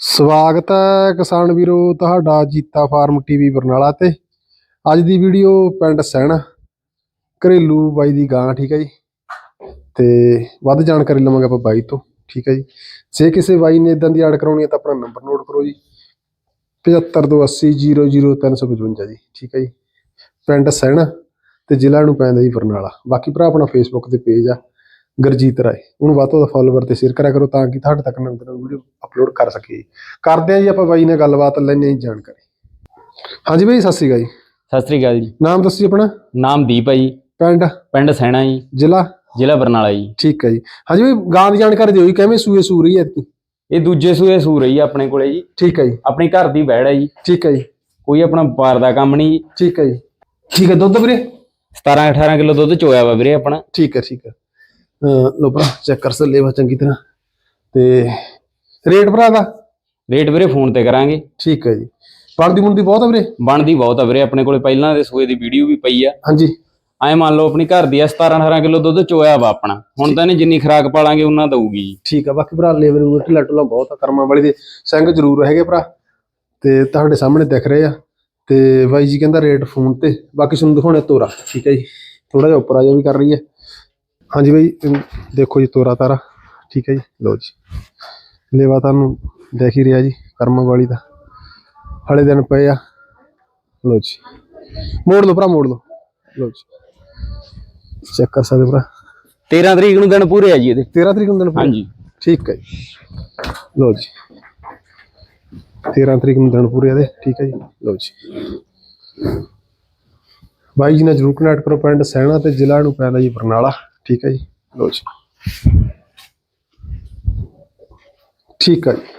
ਸਵਾਗਤ ਹੈ ਕਿਸਾਨ ਵੀਰੋ, ਤੁਹਾਡਾ ਜੀਤਾ ਫਾਰਮ ਟੀਵੀ ਬਰਨਾਲਾ ਤੇ। ਅੱਜ ਦੀ ਵੀਡੀਓ ਪਿੰਡ ਸੈਣਾ, ਘਰੇਲੂ ਬਾਈ ਦੀ ਗਾਂ, ਠੀਕ ਹੈ ਜੀ। ਤੇ ਵੱਧ ਜਾਣਕਾਰੀ ਲਵਾਂਗੇ ਆਪਾਂ ਬਾਈ ਤੋਂ, ਠੀਕ ਹੈ ਜੀ। ਜੇ ਕਿਸੇ ਬਾਈ ਨੇ ਇਦਾਂ ਦੀ ਆੜ ਕਰਾਉਣੀ ਹੈ ਤਾਂ ਆਪਣਾ ਨੰਬਰ ਨੋਟ ਕਰੋ ਜੀ। 7528000355 ਜੀ, ਠੀਕ ਹੈ ਜੀ। ਪਿੰਡ ਸੈਣਾ ਤੇ ਜ਼ਿਲ੍ਹਾ ਨੂੰ ਪੈਂਦਾ ਜੀ ਬਰਨਾਲਾ। ਬਾਕੀ ਭਰਾ ਆਪਣਾ ਫੇਸਬੁੱਕ ਤੇ ਪੇਜ ਆ। ਗੁਰਜੀਤ ਰਾਏ। ਉਹਨੂੰ ਵੱਧ ਤੋਂ ਵੱਧ ਫਾਲੋਵਰ ਤੇ ਸ਼ੇਅਰ ਕਰਿਆ ਕਰੋ ਤਾਂ ਕਿ ਤੁਹਾਡੇ ਤੱਕ ਨੰਬਰ ਵੀਡੀਓ ਅਪਲੋਡ ਕਰ ਸਕੀਏ। ਕਰਦੇ ਆ ਜੀ ਆਪਾਂ ਬਾਈ ਨਾਲ ਗੱਲਬਾਤ ਲੈਣੇ ਜਾਣਕਾਰੀ। ਹਾਂਜੀ ਬਾਈ ਸਤਿ ਸ਼੍ਰੀ ਅਕਾਲ ਜੀ। ਸਤਿ ਸ੍ਰੀ ਅਕਾਲ ਜੀ। ਨਾਮ ਦੱਸੋ ਜੀ ਆਪਣਾ? ਨਾਮ ਦੀਪ ਹੈ ਜੀ। ਪਿੰਡ? ਪਿੰਡ ਸੈਣਾ ਜੀ। ਜ਼ਿਲ੍ਹਾ? ਜ਼ਿਲ੍ਹਾ ਬਰਨਾਲਾ ਜੀ। ਠੀਕ ਹੈ ਜੀ। ਹਾਂਜੀ ਬਾਈ ਗਾਂ ਦੀ ਜਾਣਕਾਰੀ ਦਿਓ ਜੀ ਕਿਵੇਂ ਸੂਏ ਸੂ ਰਹੀ ਹੈ ਐਤਕੀ ਇਹ ਦੂਜੇ ਸੂਏ ਸੂ ਰਹੀ ਆ ਆਪਣੇ ਕੋਲੇ ਜੀ। ਠੀਕ ਹੈ ਜੀ। ਆਪਣੀ ਘਰ ਦੀ ਬੈੜ ਹੈ ਜੀ। ਠੀਕ ਹੈ ਜੀ। ਕੋਈ ਆਪਣਾ ਵਪਾਰ ਦਾ ਕੰਮ ਨਹੀਂ ਜੀ। ਠੀਕ ਹੈ ਜੀ। ਠੀਕ ਹੈ ਦੁੱਧ ਵੀਰੇ? 17 18 ਕਿਲੋ ਦੁੱਧ ਚੋਇਆ ਵਾ ਵੀਰੇ ਆਪਣਾ। ਠੀਕ ਹੈ ਠੀਕ ਹੈ। ਲਓ ਭਰਾ ਚੈੱਕ ਕਰ ਲੈਵਾ ਚੰਗੀ ਤਰ੍ਹਾਂ। ਤੇ ਰੇਟ ਭਰਾ ਦਾ? ਰੇਟ ਵੀਰੇ ਫੋਨ ਤੇ ਕਰਾਂਗੇ। ਠੀਕ ਹੈ ਜੀ। ਬਣਦੀ ਮੁੰਦੀ ਬਹੁਤ ਆ ਵੀਰੇ? ਬਣਦੀ ਬਹੁਤ ਆ ਵੀਰੇ ਆਪਣੇ ਕੋਲੇ ਪਹਿਲਾਂ ਦੇ ਸੂਏ ਦੀ ਵੀਡੀਓ ਵੀ ਪਈ ਆ। ਹਾਂਜੀ। ਐ ਮੰਨ ਲਓ ਆਪਣੀ ਘਰ ਦੀ ਆ 17 18 ਕਿਲੋ ਦੁੱਧ ਚੋਇਆ ਵਾ ਆਪਣਾ। ਹੁਣ ਤਾਂ ਇਹਨੇ ਜਿੰਨੀ ਖਰਾਕ ਪਾਲਾਂਗੇ ਉਹਨਾਂ ਦਊਗੀ ਜੀ। ਠੀਕ ਆ ਬਾਕੀ ਭਰਾ ਲੇਬਰ ਨੂੰ ਢਿੱਲਾ ਢੁੱਲਾ ਬਹੁਤ ਆ ਕਰਮਾਂ ਵਾਲੀ ਦੇ ਸਿੰਘ ਜ਼ਰੂਰ ਹੈਗੇ ਭਰਾ। ਤੇ ਤੁਹਾਡੇ ਸਾਹਮਣੇ ਦਿਖ ਰਹੇ ਆ। ਤੇ ਬਾਈ ਜੀ ਕਹਿੰਦਾ ਰੇਟ ਫੋਨ ਤੇ ਬਾਕੀ ਤੁਹਾਨੂੰ ਦਿਖਾਉਣਾ ਤੋਰਾ। ਠੀਕ ਹੈ ਜੀ। ਥੋੜਾ ਜਿਹਾ ਉੱਪਰ ਆ ਜਾ ਵੀ ਕਰ ਰਹੀ ਹੈ। ਹਾਂਜੀ ਬਾਈ ਦੇਖੋ ਜੀ ਤੋਰਾ ਤਾਰਾ। ਠੀਕ ਹੈ ਜੀ ਲਓ ਜੀ। ਲੇਵਾ ਤੁਹਾਨੂੰ ਦੇਖ ਹੀ ਰਿਹਾ ਜੀ ਕਰਮਾਂ ਵਾਲੀ ਦਾ। ਹਲੇ ਦਿਨ ਪਏ ਆ। ਲਓ ਜੀ। ਮੋੜ ਲਓ ਭਰਾ ਮੋੜ ਲਓ। ਲਓ ਜੀ। ਚੈੱਕ ਕਰ ਸਕਦੇ ਭਰਾ। 13 ਤਰੀਕ ਨੂੰ ਦਿਨ ਪੂਰੇ ਆ ਜੀ ਇਹਦੇ। 13 ਤਰੀਕ ਨੂੰ ਦਿਨ ਪੂਰੇ? ਹਾਂਜੀ। ਠੀਕ ਹੈ ਜੀ। ਲਓ ਜੀ। 13 ਤਰੀਕ ਨੂੰ ਦਿਨ ਪੂਰੇ ਦੇ ਠੀਕ ਹੈ ਜੀ। ਲਓ ਜੀ। ਬਾਈ ਜੀ ਨਾਲ ਜਰੂਰ ਕਨੈਕਟ ਕਰੋ ਪਿੰਡ ਸੈਣਾ ਤੇ ਜ਼ਿਲ੍ਹਾ ਨੂੰ ਪੈਂਦਾ ਜੀ ਬਰਨਾਲਾ। ਠੀਕ ਹੈ ਜੀ। ਲਓ ਜੀ। ਠੀਕ ਹੈ ਜੀ।